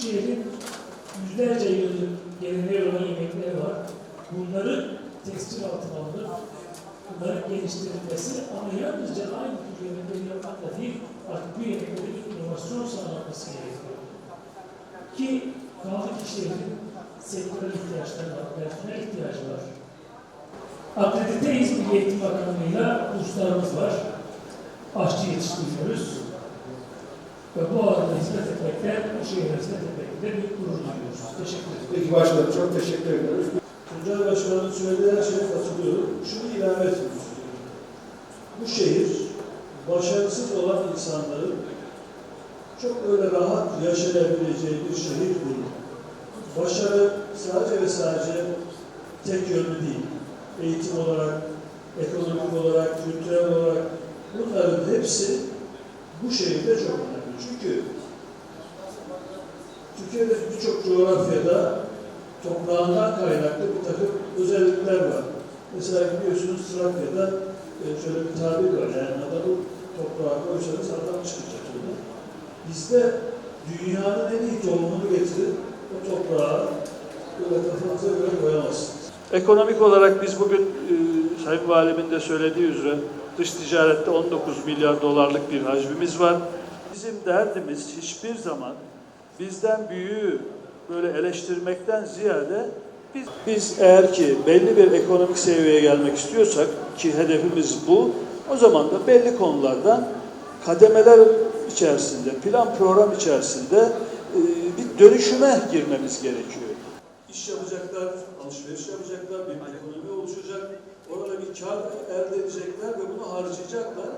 Şehrin yüzlerce yıllık geleneği olan yemekleri var. Bunları tekstil altına alınıp bunların geliştirilmesi ama yalnızca aynı tür yemekleri yapmakla değil, artık bu yemeklere bir inovasyon sağlanması gerekiyor. Ki kaldı ki şehrin ihtiyaçları var, personel ihtiyacı var. Akrediteyiz Milli Eğitim Bakanlığı'yla kurslarımız var. Aşçı yetiştiriyoruz. Ve bu alanda hizmet etmekten, bu şehre hizmet etmekte büyük gurur duyuyoruz. Teşekkür ederim. Peki başkanım çok teşekkür ediyoruz. Tuncay Başkan'ın söylediği her şeye katılıyorum. Şunu ilave etmek istiyorum. Bu şehir başarısız olan insanların çok öyle rahat yaşayabileceği bir şehir değil. Başarı sadece ve sadece tek yönlü değil. Eğitim olarak, ekonomik olarak, kültürel olarak bunların hepsi bu şehirde çok önemli. Çünkü Türkiye'de birçok coğrafyada toprağından kaynaklı bir takım özellikler var. Mesela biliyorsunuz Trakya'da e, şöyle bir tabir var. Yani adamı toprağa koysanız adam çıkacak orada. Bizde dünyanın en iyi tohumunu getirip o toprağa böyle kafanıza göre koyamazsınız. Ekonomik olarak biz bugün e, Sayın Valimin de söylediği üzere dış ticarette 19 milyar dolarlık bir hacmimiz var. Bizim derdimiz hiçbir zaman bizden büyüğü böyle eleştirmekten ziyade biz, biz eğer ki belli bir ekonomik seviyeye gelmek istiyorsak ki hedefimiz bu, o zaman da belli konulardan kademeler içerisinde, plan program içerisinde e, bir dönüşüme girmemiz gerekiyor. İş yapacaklar, alışveriş yapacaklar, bir ekonomi oluşacak, kar elde edecekler ve bunu harcayacaklar.